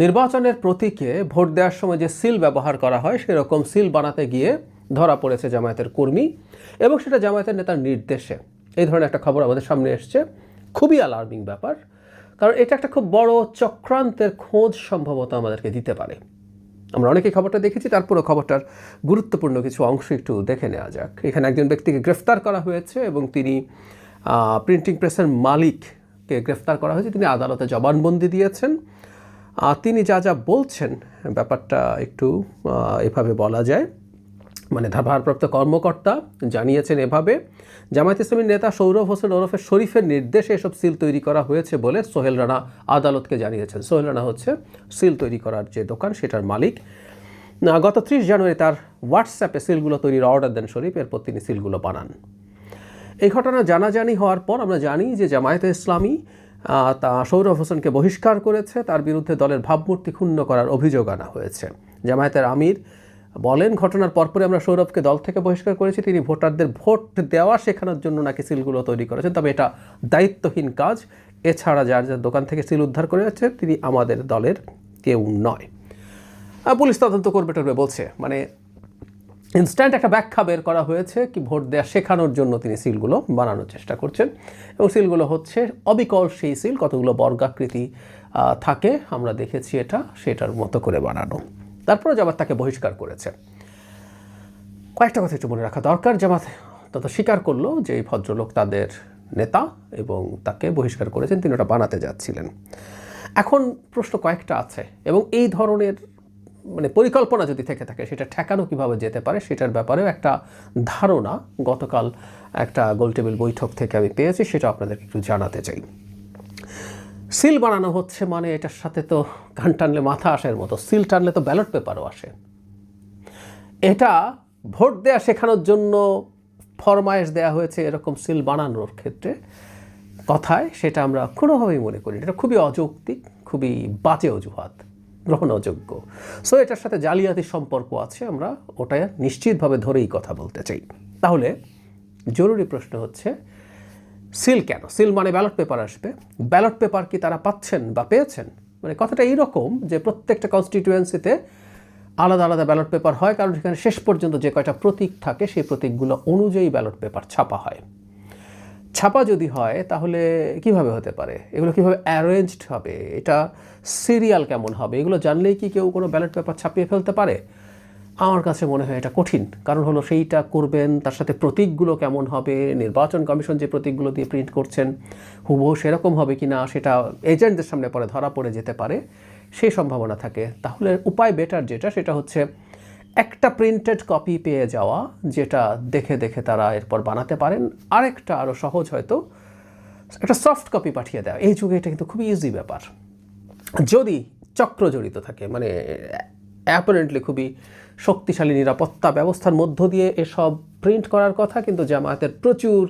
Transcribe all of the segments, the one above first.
নির্বাচনের প্রতীকে ভোট দেওয়ার সময় যে সিল ব্যবহার করা হয়, সেরকম সিল বানাতে গিয়ে ধরা পড়েছে জামায়াতের কর্মী এবং সেটা জামায়াতের নেতার নির্দেশে। এই ধরনের একটা খবর আমাদের সামনে এসছে। খুবই অ্যালার্মিং ব্যাপার, কারণ এটা একটা খুব বড় চক্রান্তের খোঁজ সম্ভবত আমাদেরকে দিতে পারে। আমরা অনেকেই খবরটা দেখেছি তারপরে খবরটার গুরুত্বপূর্ণ কিছু অংশ একটু দেখে নেওয়া যাক। এখানে একজন ব্যক্তিকে গ্রেফতার করা হয়েছে এবং তিনি প্রিন্টিং প্রেসের মালিককে গ্রেফতার করা হয়েছে। তিনি আদালতে জবানবন্দি দিয়েছেন। তিনি যা যা বলছেন, ব্যাপারটা একটু এভাবে বলা যায়। মানে ভারপ্রাপ্ত কর্মকর্তা জানিয়েছেন এভাবে, জামায়াত ইসলামীর নেতা সৌরভ হোসেন ওরফে শরীফের নির্দেশে এসব সিল তৈরি করা হয়েছে বলে সোহেল রানা আদালতকে জানিয়েছেন। সোহেল রানা হচ্ছে সিল তৈরি করার যে দোকান, সেটার মালিক। গত ত্রিশ জানুয়ারি তার হোয়াটসঅ্যাপে সিলগুলো তৈরির অর্ডার দেন শরীফ, এরপর তিনি সিলগুলো বানান। এই ঘটনা জানাজানি হওয়ার পর আমরা জানি যে জামায়াতে ইসলামী তা সৌরভ হোসেনকে বহিষ্কার করেছে। তার বিরুদ্ধে দলের ভাবমূর্তি ক্ষুণ্ণ করার অভিযোগ আনা হয়েছে। জামায়াতের আমির বলেন, ঘটনার পরপরই আমরা সৌরভকে দল থেকে বহিষ্কার করেছি। তিনি ভোটারদের ভোট দেওয়া শেখানোর জন্য নাকি সিলগুলো তৈরি করেছেন। তবে এটা দায়িত্বহীন কাজ। এছাড়া যার যার দোকান থেকে সিল উদ্ধার করে যাচ্ছে, তিনি আমাদের দলের কেউ নয়। পুলিশ তদন্ত করবে টরবে বলছে। মানে ইনস্ট্যান্ট একটা ব্যাখ্যা বের করা হয়েছে কি ভোট দেওয়া শেখানোর জন্য তিনি সিলগুলো বানানোর চেষ্টা করছেন। এবং সিলগুলো হচ্ছে অবিকল সেই সিল, কতগুলো বর্গাকৃতি থাকে। আমরা দেখেছি এটা, সেটার মতো করে বানানো। তারপরে জামাত তাকে বহিষ্কার করেছে। কয়েকটা কথা একটু মনে রাখা দরকার। জামাত তত স্বীকার করল যে এই ভদ্রলোক তাদের নেতা এবং তাকে বহিষ্কার করেছেন, তিনি ওটা বানাতে যাচ্ছিলেন। এখন প্রশ্ন কয়েকটা আছে। এবং এই ধরনের মানে পরিকল্পনা যদি থেকে থাকে, সেটা ঠেকানো কীভাবে যেতে পারে সেটার ব্যাপারেও একটা ধারণা গতকাল একটা গোলটেবিল বৈঠক থেকে আমি পেয়েছি, সেটা আপনাদেরকে একটু জানাতে চাই। সিল বানানো হচ্ছে মানে এটার সাথে তো কান টানলে মাথা আসার মতো, সিল টানলে তো ব্যালট পেপারও আসে। এটা ভোট দেয়া শেখানোর জন্য ফরমায়েশ দেয়া হয়েছে এরকম সিল বানানোর ক্ষেত্রে। কথায় সেটা আমরা কোনোভাবেই মনে করি, এটা খুবই অযৌক্তিক, খুবই বাজে অজুহাত। গ্রহণ অযোগ্য। সো এটার সাথে জালিয়াতির সম্পর্ক আছে, আমরা ওটা নিশ্চিতভাবে ধরেই কথা বলতে চাই। তাহলে জরুরি প্রশ্ন হচ্ছে, সিল কেন? সিল মানে ব্যালট পেপার আসবে। ব্যালট পেপার কি তারা পাচ্ছেন বা পেয়েছেন? মানে কথাটা এইরকম যে প্রত্যেকটা কনস্টিটিউয়েন্সিতে আলাদা আলাদা ব্যালট পেপার হয়, কারণ সেখানে শেষ পর্যন্ত যে কয়টা প্রতীক থাকে, সেই প্রতীকগুলো অনুযায়ী ব্যালট পেপার ছাপা হয়। ছাপা যদি হয়, তাহলে কীভাবে হতে পারে? এগুলো কীভাবে অ্যারেঞ্জড হবে? এটা সিরিয়াল কেমন হবে? এগুলো জানলেই কি কেউ কোনো ব্যালট পেপার ছাপিয়ে ফেলতে পারে? আমার কাছে মনে হয় এটা কঠিন। কারণ হলো সেইটা করবেন, তার সাথে প্রতীকগুলো কেমন হবে? নির্বাচন কমিশন যে প্রতীকগুলো দিয়ে প্রিন্ট করছেন, হুবহু সেরকম হবে কি না? সেটা এজেন্টদের সামনে পরে ধরা পড়ে যেতে পারে। সেই সম্ভাবনা থাকে। তাহলে উপায় বেটার যেটা, সেটা হচ্ছে একটা প্রিন্টেড কপি পেয়ে যাওয়া, যেটা দেখে দেখে তারা এরপর বানাতে পারেন। আরেকটা আরও সহজ হয়তো, একটা সফট কপি পাঠিয়ে দেওয়া। এই যুগে এটা কিন্তু খুবই ইজি ব্যাপার। যদি চক্র জড়িত থাকে মানে অ্যাপারেন্টলি খুবই শক্তিশালী নিরাপত্তা ব্যবস্থার মধ্য দিয়ে এসব প্রিন্ট করার কথা, কিন্তু জামায়াতের প্রচুর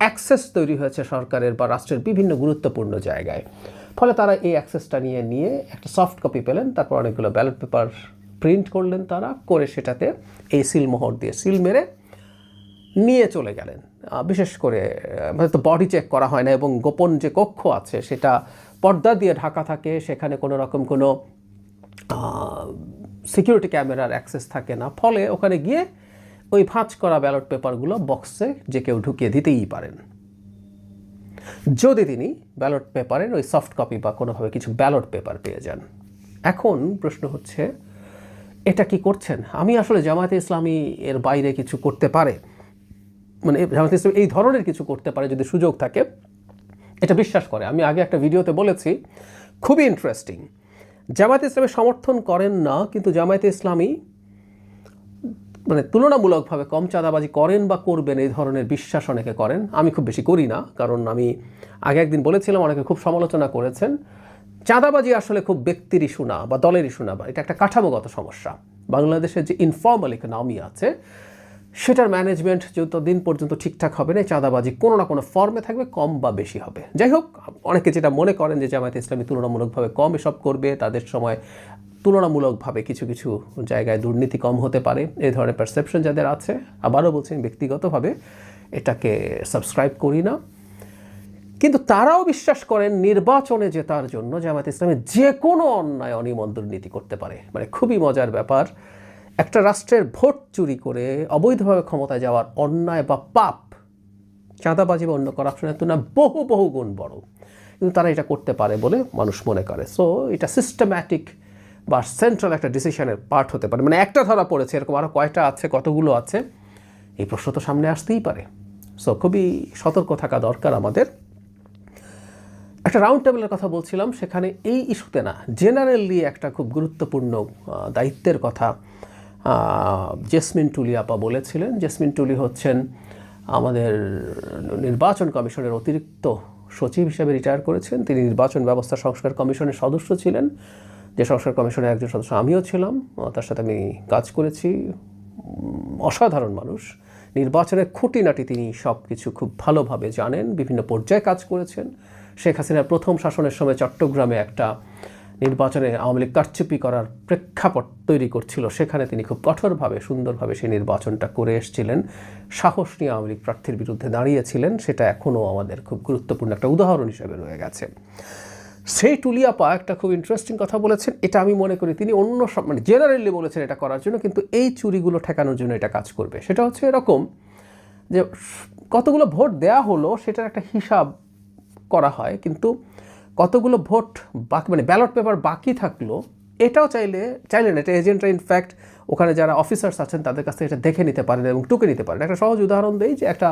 অ্যাক্সেস তৈরি হয়েছে সরকারের বা রাষ্ট্রের বিভিন্ন গুরুত্বপূর্ণ জায়গায়। ফলে তারা এই অ্যাক্সেসটা নিয়ে নিয়ে একটা সফট কপি পেলেন, তারপর অনেকগুলো ব্যালট পেপার প্রিন্ট করলেন তারা, করে সেটাতে এই সিল মোহর দিয়ে সিল মেরে নিয়ে চলে গেলেন। বিশেষ করে মানে তো বডি চেক করা হয় না এবং গোপন যে কক্ষ আছে সেটা পর্দা দিয়ে ঢাকা থাকে, সেখানে কোনো রকম কোনো সিকিউরিটি ক্যামেরার অ্যাক্সেস থাকে না। ফলে ওখানে গিয়ে ওই ভাঁজ করা ব্যালট পেপারগুলো বক্সে যে কেউ ঢুকিয়ে দিতেই পারেন। যদি তিনি ব্যালট পেপারের ওই সফট কপি বা কোনোভাবে কিছু ব্যালট পেপার পেয়ে যান। এখন প্রশ্ন হচ্ছে এটা কি করছেন? আমি আসলে জামায়াতে ইসলামী এর বাইরে কিছু করতে পারে। মানে জামায়াতে ইসলামী এই ধরনের কিছু করতে পারে যদি সুযোগ থাকে। এটা বিশ্বাস করে। আমি আগে একটা ভিডিওতে বলেছি, খুবই ইন্টারেস্টিং জামায়াতে ইসলামী সমর্থন করেন না, কিন্তু জামায়াতে ইসলামী মানে তুলনামূলকভাবে কম চাঁদাবাজি করেন বা করবেন এই ধরনের বিশ্বাস অনেকে করেন। আমি খুব বেশি করি না, কারণ আমি আগে একদিন বলেছিলাম, অনেকে খুব সমালোচনা করেছেন। চাঁদাবাজি আসলে খুব ব্যক্তির ইস্যু না বা দলের ইস্যু না বা এটা একটা কাঠামোগত সমস্যা। বাংলাদেশের যে ইনফর্মাল ইকোনমি আছে, সেটার ম্যানেজমেন্ট যত দিন পর্যন্ত ঠিকঠাক হবে না চাঁদাবাজি কোনো না কোনো ফর্মে থাকবে, কম বা বেশি হবে। যাই হোক, অনেকে যেটা মনে করেন যে জামায়াতে ইসলামী তুলনামূলকভাবে কম এসব করবে, তাদের সময় তুলনামূলকভাবে কিছু কিছু জায়গায় দুর্নীতি কম হতে পারে এই ধরনের পারসেপশন যাদের আছে, আবারও বলছেন ব্যক্তিগতভাবে এটাকে সাবস্ক্রাইব করি না। কিন্তু তারাও বিশ্বাস করেন নির্বাচনে জেতার জন্য জামায়াত ইসলামী যে কোনো অন্যায় অনিয়ম নীতি করতে পারে। মানে খুবই মজার ব্যাপার, একটা রাষ্ট্রের ভোট চুরি করে অবৈধভাবে ক্ষমতায় যাওয়ার অন্যায় বা পাপ, চাঁদাবাজি বা অন্য করাপশনের তুলনায় বহু বহু গুণ বড়। কিন্তু তারা এটা করতে পারে বলে মানুষ মনে করে। সো এটা সিস্টেম্যাটিক বা সেন্ট্রাল একটা ডিসিশনের পার্ট হতে পারে। মানে একটা ধরা পড়েছে, এরকম আরও কয়টা আছে, কতগুলো আছে, এই প্রশ্ন তো সামনে আসতেই পারে। সো খুবই সতর্ক থাকা দরকার আমাদের। একটা রাউন্ড টেবিলের কথা বলছিলাম, সেখানে এই ইস্যুতে না জেনারেলি একটা খুব গুরুত্বপূর্ণ দায়িত্বের কথা জেসমিন টুলি আপা বলেছিলেন। জেসমিন টুলি হচ্ছেন আমাদের নির্বাচন কমিশনের অতিরিক্ত সচিব হিসেবে রিটায়ার করেছেন। তিনি নির্বাচন ব্যবস্থা সংস্কার কমিশনের সদস্য ছিলেন। যে সংস্কার কমিশনের একজন সদস্য আমিও ছিলাম তার সাথে আমি কাজ করেছি। অসাধারণ মানুষ। নির্বাচনের খুঁটিনাটি তিনি সব কিছু খুব ভালোভাবে জানেন। বিভিন্ন পর্যায়ে কাজ করেছেন। শেখ হাসিনার প্রথম শাসনের সময় চট্টগ্রামে একটা নির্বাচনে আওয়ামী লীগ কারচুপি করার প্রেক্ষাপট তৈরি করছিল। সেখানে তিনি খুব কঠোরভাবে, সুন্দরভাবে সেই নির্বাচনটা করে এসেছিলেন। সাহস নিয়ে আওয়ামী লীগ প্রার্থীর বিরুদ্ধে দাঁড়িয়েছিলেন। সেটা এখনও আমাদের খুব গুরুত্বপূর্ণ একটা উদাহরণ হিসেবে রয়ে গেছে। সেই টুলিয়াপা একটা খুব ইন্টারেস্টিং কথা বলেছেন। এটা আমি মনে করি তিনি অন্য সব মানে জেনারেলি বলেছেন এটা করার জন্য, কিন্তু এই চুরিগুলো ঠেকানোর জন্য এটা কাজ করবে। সেটা হচ্ছে এরকম যে কতগুলো ভোট দেয়া হলো, সেটার একটা হিসাব করা হয়, কিন্তু কতগুলো ভোট বাকি মানে ব্যালট পেপার বাকি থাকল, এটাও চাইলে চাইলে না, এটা এজেন্টরা ইনফ্যাক্ট ওখানে যারা অফিসার্স আছেন তাদের কাছ থেকে এটা দেখে নিতে পারেন এবং টুকে নিতে পারেন। একটা সহজ উদাহরণ দেই যে একটা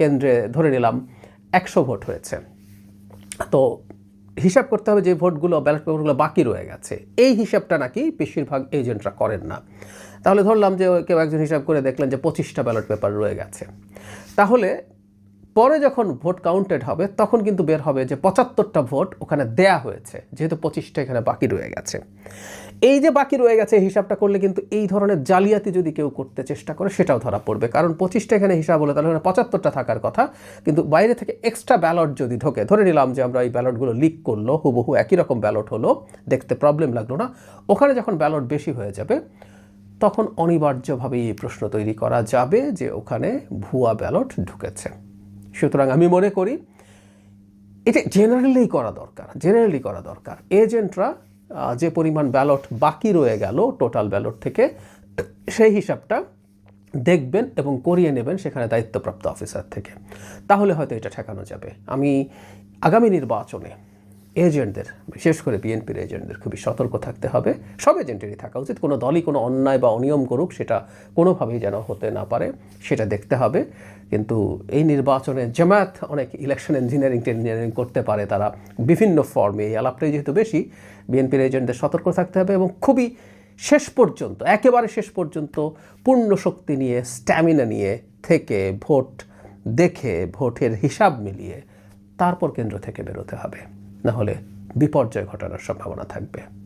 কেন্দ্রে ধরে নিলাম একশো ভোট হয়েছে। তো হিসাব করতে হবে যে ভোটগুলো, ব্যালট পেপারগুলো বাকি রয়ে গেছে। এই হিসাবটা নাকি বেশিরভাগ এজেন্টরা করেন না। তাহলে ধরলাম যে কেউ একজন হিসাব করে দেখলেন যে পঁচিশটা ব্যালট পেপার রয়ে গেছে। তাহলে পরে যখন ভোট কাউন্টেড হবে, তখন কিন্তু বের হবে যে পঁচাত্তরটা ভোট ওখানে দেয়া হয়েছে, যেহেতু পঁচিশটা এখানে বাকি রয়ে গেছে। এই যে বাকি রয়ে গেছে হিসাবটা করলে কিন্তু এই ধরনের জালিয়াতি যদি কেউ করতে চেষ্টা করে, সেটাও ধরা পড়বে। কারণ পঁচিশটা এখানে হিসাব হলে তাহলে পঁচাত্তরটা থাকার কথা। কিন্তু বাইরে থেকে এক্সট্রা ব্যালট যদি ঢোকে, ধরে নিলাম যে আমরা এই ব্যালটগুলো লিক করল, হুবহু একই রকম ব্যালট হলো, দেখতে প্রবলেম লাগল না। ওখানে যখন ব্যালট বেশি হয়ে যাবে, তখন অনিবার্যভাবে এই প্রশ্ন তৈরি করা যাবে যে ওখানে ভুয়া ব্যালট ঢুকেছে। সুতরাং আমি মনে করি এটা জেনারেলি করা দরকার জেনারেলি করা দরকার। এজেন্টরা যে পরিমাণ ব্যালট বাকি রয়ে গেল টোটাল ব্যালট থেকে, সেই হিসাবটা দেখবেন এবং করিয়ে নেবেন সেখানে দায়িত্বপ্রাপ্ত অফিসার থেকে। তাহলে হয়তো এটা ঠেকানো যাবে। আমি আগামী নির্বাচনে এজেন্টদের বিশেষ করে বিএনপির এজেন্টদের খুবই সতর্ক থাকতে হবে। সব এজেন্টেরই থাকা উচিত, কোনো দলই কোনো অন্যায় বা অনিয়ম করুক, সেটা কোনোভাবেই যেন হতে না পারে, সেটা দেখতে হবে। কিন্তু এই নির্বাচনে জামায়াত অনেক ইলেকশন ইঞ্জিনিয়ারিং টেঞ্জিনিয়ারিং করতে পারে তারা বিভিন্ন ফর্মে এই আলাপটাই যেহেতু বেশি বিএনপির এজেন্টদের সতর্ক থাকতে হবে এবং খুবই শেষ পর্যন্ত, একেবারে শেষ পর্যন্ত পূর্ণ শক্তি নিয়ে স্ট্যামিনা নিয়ে থেকে ভোট দেখে, ভোটের হিসাব মিলিয়ে তারপর কেন্দ্র থেকে বেরোতে হবে। না হলে বিপর্যয় ঘটানোর সম্ভাবনা থাকবে।